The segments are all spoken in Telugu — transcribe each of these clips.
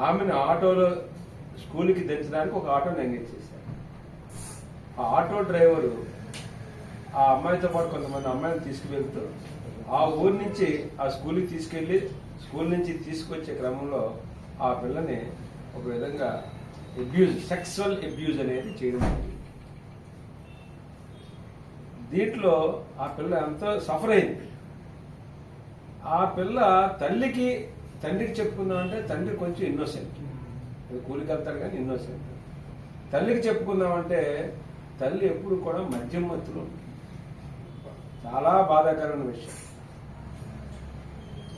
ఆమెను ఆటోలో స్కూల్కి దించడానికి ఒక ఆటోని ఎంగేజ్ చేశాను ఆ ఆటో డ్రైవరు ఆ అమ్మాయితో పాటు కొంతమంది అమ్మాయిని తీసుకువెళ్తూ ఆ ఊరి నుంచి ఆ స్కూల్కి తీసుకెళ్ళి స్కూల్ నుంచి తీసుకొచ్చే క్రమంలో ఆ పిల్లని ఒక విధంగా అబ్యూజ్ సెక్సువల్ అబ్యూజ్ అనేది చేయడం జరిగింది. దీంట్లో ఆ పిల్ల ఎంతో సఫర్ అయింది. ఆ పిల్ల తల్లికి తండ్రికి చెప్పుకుందామంటే తండ్రి కొంచెం ఇన్నోసెంట్ కూలికి వెళ్తాడు కానీ ఇన్నోసెంట్ తల్లికి చెప్పుకుందామంటే తల్లి ఎప్పుడు కూడా మద్యం మత్తులో ఉంటుంది. చాలా బాధాకరమైన విషయం.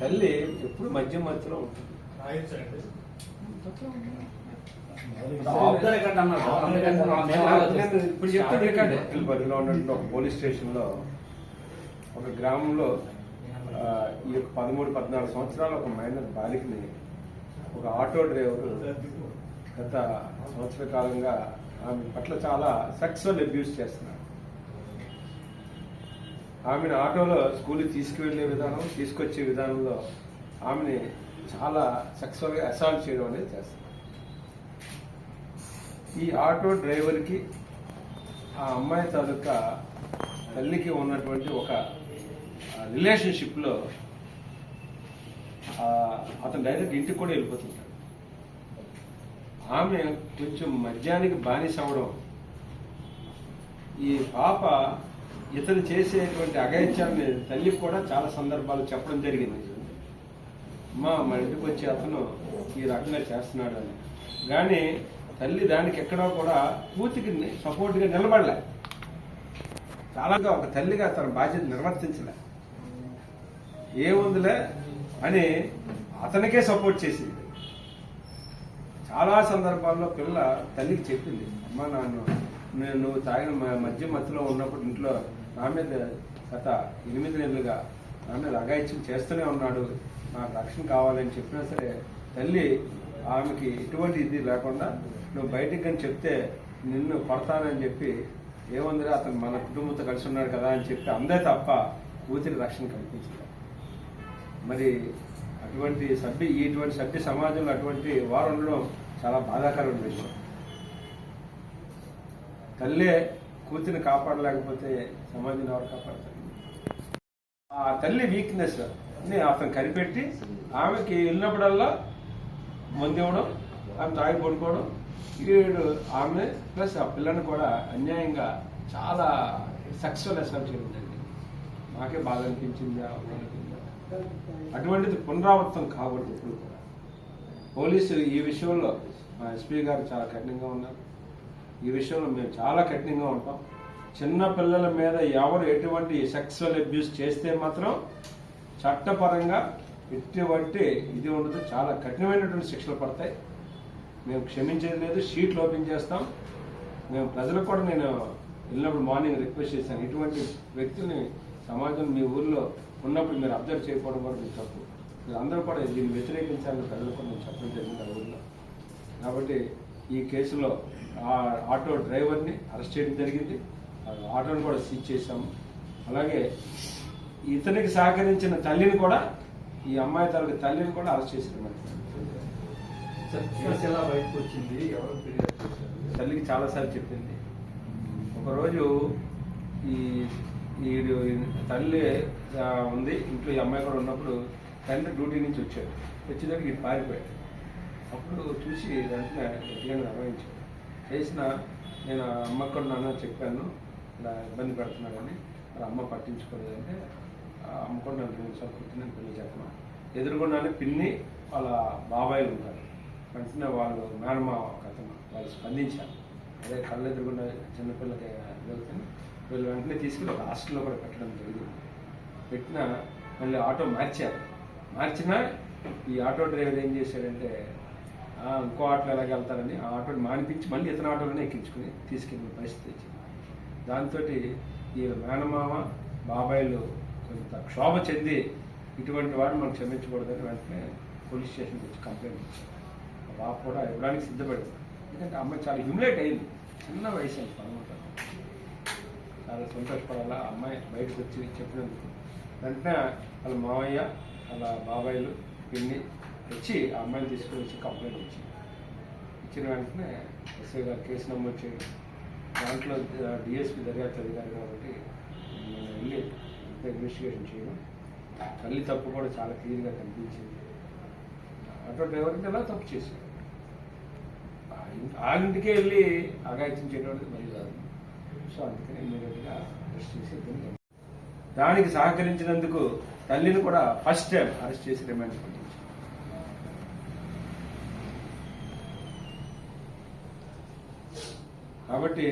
తల్లి ఎప్పుడు మద్యం మత్తులో ఉంటుంది. ఇప్పుడు చెప్తాను ఒక పోలీస్ స్టేషన్లో ఒక గ్రామంలో ఈ యొక్క పదమూడు పద్నాలుగు సంవత్సరాల ఒక మైనర్ బాలికని ఒక ఆటో డ్రైవర్ గత సంవత్సర కాలంగా ఆమె పట్ల చాలా సెక్సువల్ అబ్యూస్ చేస్తున్నారు. ఆమెను ఆటోలో స్కూల్కి తీసుకువెళ్ళే విధానం తీసుకొచ్చే విధానంలో ఆమెని చాలా సెక్సువల్గా అసాల్ట్ చేయడం అనేది చేస్తున్నారు. ఈ ఆటో డ్రైవర్కి ఆ అమ్మాయి తాలూకా తల్లికి ఉన్నటువంటి ఒక రిలేషన్షిప్లో అతను డైరెక్ట్ ఇంటికి కూడా వెళ్ళిపోతుంటాడు. ఆమె కొంచెం మద్యానికి బానిస అవడం ఈ పాప ఇతను చేసేటువంటి అగైత్యాన్ని తల్లికి కూడా చాలా సందర్భాలు చెప్పడం జరిగింది. మా మన ఇంటికి వచ్చి అతను ఈ రకంగా చేస్తున్నాడు అని. కానీ తల్లి దానికి ఎక్కడా కూడా పూర్తికి సపోర్ట్గా నిలబడలే. చాలాగా ఒక తల్లిగా తన బాధ్యత నిర్వర్తించలే. ఏముందిలే అని అతనికే సపోర్ట్ చేసింది. చాలా సందర్భాల్లో పిల్ల తల్లికి చెప్పింది అమ్మ నాన్న నేను నువ్వు తాగిన మ- మధ్యలో ఉన్నప్పుడు ఇంట్లో నా మీద గత ఎనిమిది నెలలుగా నా మీద అగాయిత్యం చేస్తూనే ఉన్నాడు. నాకు రక్షణ కావాలని చెప్పినా సరే తల్లి ఆమెకి ఎటువంటి ఇది లేకుండా నువ్వు బయటికి కానీ చెప్తే నిన్ను కొడతానని చెప్పి ఏముందిరా అతను మన కుటుంబంతో కలిసి ఉన్నాడు కదా అని చెప్పి అందే తప్ప కూతురి రక్షణ కల్పించారు మరి అటువంటి సభ్య ఇటువంటి సభ్య సమాజంలో అటువంటి వారంలో చాలా బాధాకరమైన విషయం. తల్లే కూతురిని కాపాడలేకపోతే సమాజం ఎవరు కాపాడతారు? ఆ తల్లి వీక్నెస్ని అతను కనిపెట్టి ఆమెకి వెళ్ళినప్పుడల్లా మందు ఇవ్వడం ఆమె తాగి పడుకోవడం వీడు ఆమె ప్లస్ ఆ పిల్లని కూడా అన్యాయంగా చాలా సెక్సువల్ అసెంట్ చేయడం మాకే నాకే బాధ అనిపించింది అనిపించిందా? అటువంటిది పునరావృతం కాకూడదు ఇప్పుడు కూడా. పోలీసులు ఈ విషయంలో మా ఎస్పీ గారు చాలా కఠినంగా ఉన్నారు. ఈ విషయంలో మేము చాలా కఠినంగా ఉంటాం. చిన్న పిల్లల మీద ఎవరు ఎటువంటి సెక్సువల్ అబ్యూస్ చేస్తే మాత్రం చట్టపరంగా ఎటువంటి ఇది ఉండదు. చాలా కఠినమైనటువంటి శిక్షలు పడతాయి. మేము క్షమించేది లేదు. షీట్లు ఓపెన్ చేస్తాం. మేము ప్రజలకు కూడా నేను వెళ్ళినప్పుడు మార్నింగ్ రిక్వెస్ట్ చేశాను. ఇటువంటి వ్యక్తుల్ని సమాజం మీ ఊర్లో ఉన్నప్పుడు మీరు అబ్జర్వ్ చేయకపోవడం కూడా మీకు తప్పు. మీరు అందరూ కూడా దీన్ని వ్యతిరేకించాలని ప్రజలకు కూడా నేను చెప్పడం జరిగింది ఆ ఊర్లో. కాబట్టి ఈ కేసులో ఆ ఆటో డ్రైవర్ని అరెస్ట్ చేయడం జరిగింది. ఆటోని కూడా సీజ్ చేశాము. అలాగే ఇతనికి సహకరించిన తల్లిని కూడా ఈ అమ్మాయి తాలూకు తల్లిని కూడా అరెస్ట్ చేశారు మరి బయటకు వచ్చింది ఎవరు తల్లికి చాలాసార్లు చెప్పింది. ఒకరోజు ఈ ఈ తల్లి ఉంది ఇంట్లో ఈ అమ్మాయి కూడా ఉన్నప్పుడు తండ్రి డ్యూటీ నుంచి వచ్చాడు వచ్చేదానికి ఇటు పారిపోయాడు. అప్పుడు చూసి వెంటనే గట్టిగా నిర్వహించాడు చేసిన నేను అమ్మకు కూడా నాన్న చెప్పాను ఇలా ఇబ్బంది పెడుతున్నాడని మరి అమ్మ పట్టించుకోలేదంటే అమ్ముకుంటాను రెండు నిమిషాలు పుట్టిన పెళ్ళి చెప్పను ఎదురుగుండానే పిన్ని వాళ్ళ బాబాయిలు ఉంటారు. వెంటనే వాళ్ళు మేనమా కథను వాళ్ళు స్పందించారు. అదే కళ్ళు ఎదురుగుండా చిన్నపిల్లకి జరుగుతుంది వీళ్ళు వెంటనే తీసుకుని ఒక హాస్టల్లో కూడా పెట్టడం జరిగింది. పెట్టిన మళ్ళీ ఆటో మార్చారు. మార్చినా ఈ ఆటో డ్రైవర్ ఏం చేశాడంటే ఇంకో ఆటోలో ఎలాగ వెళ్తారని ఆ ఆటోని మానిపించి మళ్ళీ ఇతర ఆటోలోనే ఎక్కించుకుని తీసుకెళ్ళిన పరిస్థితి వచ్చింది. దాంతో ఈ మేనమామ బాబాయిలు కొంత క్షోభ చెంది ఇటువంటి వాడు మనం క్షమించకూడదని వెంటనే పోలీస్ స్టేషన్కి వచ్చి కంప్లైంట్ ఇచ్చారు. ఆ బాబు కూడా ఇవ్వడానికి సిద్ధపడింది. ఎందుకంటే అమ్మాయి చాలా హ్యూమిలేట్ అయింది. చిన్న వయసు అంత పదమూడు. చాలా సంతోషపడాలా? ఆ అమ్మాయి బయటకు వచ్చి చెప్పినందుకు. వెంటనే వాళ్ళ మావయ్య వాళ్ళ బాబాయిలు పిన్ని వచ్చి ఆ అమ్మాయిని తీసుకుని వచ్చి కంప్లైంట్ ఇచ్చి ఇచ్చిన వెంటనే ఎస్ఐ గారు కేసు నమోదు చేయడం. దాంట్లో డిఎస్పీ దర్యాప్తు అధికారి కాబట్టి నేను వెళ్ళి ఇన్వెస్టిగేషన్ చేయడం. తల్లి తప్పు కూడా చాలా క్లియర్గా కనిపించింది. ఆటో డ్రైవర్కి ఎలా తప్పు చేశాడు? ఆ ఇంటికే వెళ్ళి అగాయత్యం చేయడం మరి కాదు సో అందుకని ఇమీడియట్గా అరెస్ట్ చేసి దానికి సహకరించినందుకు తల్లిని కూడా ఫస్ట్ టైం అరెస్ట్ చేసి రిమాండ్ పంపించారు. కాబట్టి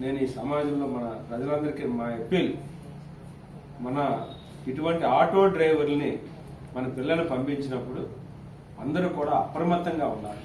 నేను ఈ సమాజంలో మన ప్రజలందరికీ మా అప్పీల్ మన ఇటువంటి ఆటో డ్రైవర్ని మన పిల్లలు పంపించినప్పుడు అందరూ కూడా అప్రమత్తంగా ఉండాలి.